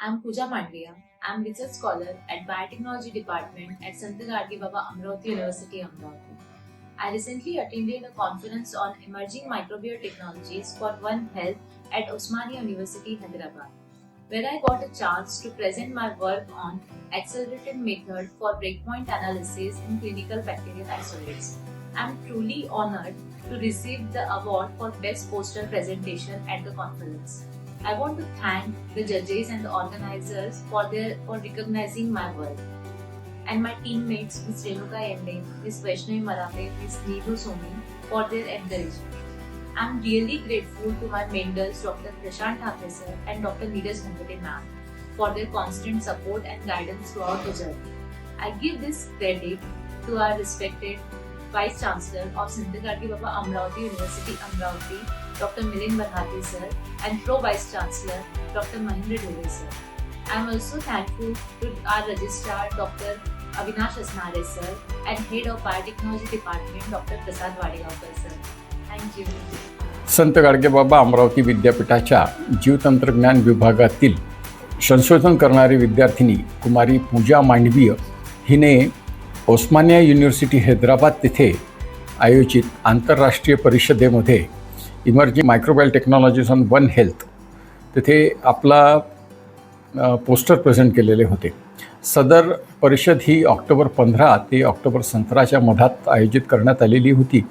I'm Pooja Mandviya. I'm a research scholar at Biotechnology Department at Sant Gadge Baba Amravati University, Amravati. I recently attended a conference on emerging microbial technologies for One Health at Osmania University, Hyderabad, where I got a chance to present my work on accelerated method for breakpoint analysis in clinical bacterial isolates. I'm truly honored to receive the award for best poster presentation at the conference. I want to thank the judges and the organizers for their for recognizing my work. And my teammates Ms. Renuka Ende, Ms. Vaishnavi Marape, Ms. Needu Somi for their encouragement. I'm really grateful to my mentors Dr. Prashant Thakre sir and Dr. Neeraj Bhankate ma'am for their constant support and guidance throughout the journey. I give this credit to our respected Vice Chancellor of Sindhagadi Baba Amravati University, Amravati, Dr. Milind Barhati sir, and Pro Vice Chancellor, Dr. Mahindra Dole sir. I am also thankful to our Registrar, Dr. Avinash Asnare sir, and Head of Biotechnology Department, Dr. Prasad Wadegaonkar sir. Thank you. संत गाडगेबाबा अमरावती विद्यापीठाच्या जीवतंत्रज्ञान विभागातील संशोधन करणारी विद्यार्थिनी कुमारी पूजा मांडवीय हिने Osmania university Hyderabad तिथे आयोजित आंतरराष्ट्रीय परिषदेमध्ये emerging microbial technologies on one health. तिथे आपला पोस्टर प्रेझेंट केलेले होते. सदर परिषद ही ऑक्टोबर पंधरा ते ऑक्टोबर सतराच्या मधात आयोजित करण्यात आलेली होती.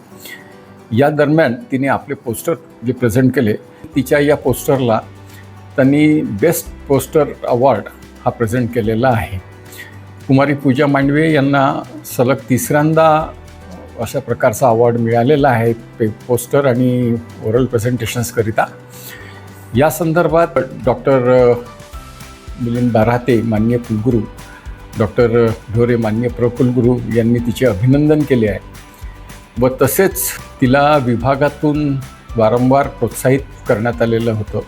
या दरम्यान तिने आपले पोस्टर जे प्रेझेंट केले तिच्या या पोस्टरला त्यांनी बेस्ट पोस्टर अवॉर्ड हा प्रेझेंट केलेला आहे. कुमारी पूजा मांडवे यांना सलग तिसऱ्यांदा अशा प्रकारचा अवॉर्ड मिळालेला आहे पे पोस्टर आणि ओरल प्रेझेंटेशन्सकरिता या संदर्भात डॉक्टर मिलिंद बाराते मान्य कुलगुरू डॉक्टर ढोरे मान्य प्रकुलगुरू यांनी तिचे अभिनंदन केले आहे. व तसेच तिला विभागातून वारंवार प्रोत्साहित करण्यात आलेलं होतं.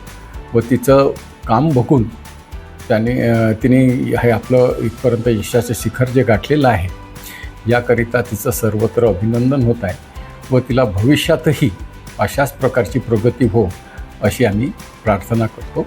व तिचं काम बघून त्याने तिने हे आपलं इथपर्यंत यशाचं शिखर जे गाठलेलं आहे याकरिता तिचं सर्वत्र अभिनंदन होत आहे व तिला भविष्यातही अशाच प्रकारची प्रगती हो अशी आम्ही प्रार्थना करतो.